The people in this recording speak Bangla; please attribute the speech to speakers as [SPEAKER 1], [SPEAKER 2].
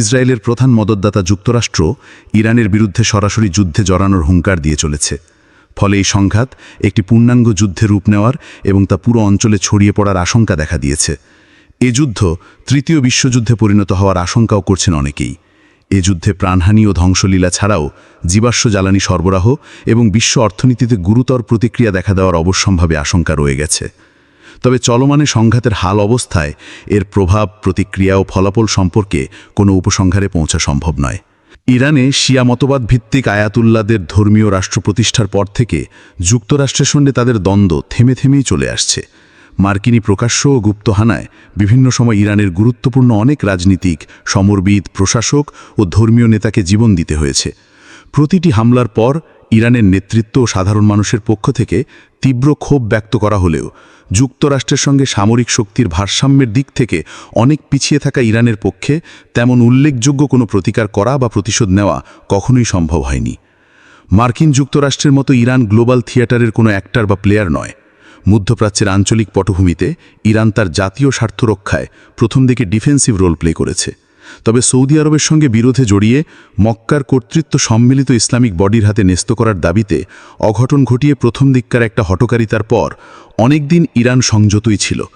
[SPEAKER 1] ইসরায়েলের প্রধান মদতদাতা যুক্তরাষ্ট্র ইরানের বিরুদ্ধে সরাসরি যুদ্ধে জড়ানোর হুঙ্কার দিয়ে চলেছে। ফলে এই সংঘাত একটি পূর্ণাঙ্গ যুদ্ধে রূপ নেওয়ার এবং তা পুরো অঞ্চলে ছড়িয়ে পড়ার আশঙ্কা দেখা দিয়েছে। এ যুদ্ধ তৃতীয় বিশ্বযুদ্ধে পরিণত হওয়ার আশঙ্কাও করছেন অনেকেই। এ যুদ্ধে প্রাণহানি ও ধ্বংসলীলা ছাড়াও জীবাশ্ম জ্বালানি সরবরাহ এবং বিশ্ব অর্থনীতিতে গুরুতর প্রতিক্রিয়া দেখা দেওয়ার অবশ্যম্ভাবে আশঙ্কা রয়ে গেছে। তবে চলমানে সংঘাতের হাল অবস্থায় এর প্রভাব প্রতিক্রিয়া ও ফলাফল সম্পর্কে কোনো উপসংহারে পৌঁছা সম্ভব নয়। ইরানে শিয়া মতবাদ ভিত্তিক আয়াতুল্লাদের ধর্মীয় রাষ্ট্র প্রতিষ্ঠার পর থেকে যুক্তরাষ্ট্রের সঙ্গে তাদের দ্বন্দ্ব থেমে থেমেই চলে আসছে। মার্কিনী প্রকাশ্য ও গুপ্তহানায় বিভিন্ন সময় ইরানের গুরুত্বপূর্ণ অনেক রাজনীতিক, সমরবিদ, প্রশাসক ও ধর্মীয় নেতাকে জীবন দিতে হয়েছে। প্রতিটি হামলার পর ইরানের নেতৃত্ব ও সাধারণ মানুষের পক্ষ থেকে তীব্র ক্ষোভ ব্যক্ত করা হলেও যুক্তরাষ্ট্রের সঙ্গে সামরিক শক্তির ভারসাম্যের দিক থেকে অনেক পিছিয়ে থাকা ইরানের পক্ষে তেমন উল্লেখযোগ্য কোনো প্রতিকার করা বা প্রতিশোধ নেওয়া কখনোই সম্ভব হয়নি। মার্কিন যুক্তরাষ্ট্রের মতো ইরান গ্লোবাল থিয়েটারের কোনো অ্যাক্টর বা প্লেয়ার নয়। মধ্যপ্রাচ্যের আঞ্চলিক পটভূমিতে ইরান তার জাতীয় স্বার্থ রক্ষায় প্রথম দিকে ডিফেন্সিভ রোল প্লে করেছে। তবে সৌদি আরবের সঙ্গে বিরোধে জড়িয়ে মক্কার কর্তৃত্ব সম্মিলিত ইসলামিক বডির হাতে ন্যস্ত করার দাবিতে অঘটন ঘটিয়ে প্রথম দিককার একটা হটকারিতার পর অনেকদিন ইরান সংযতই ছিল।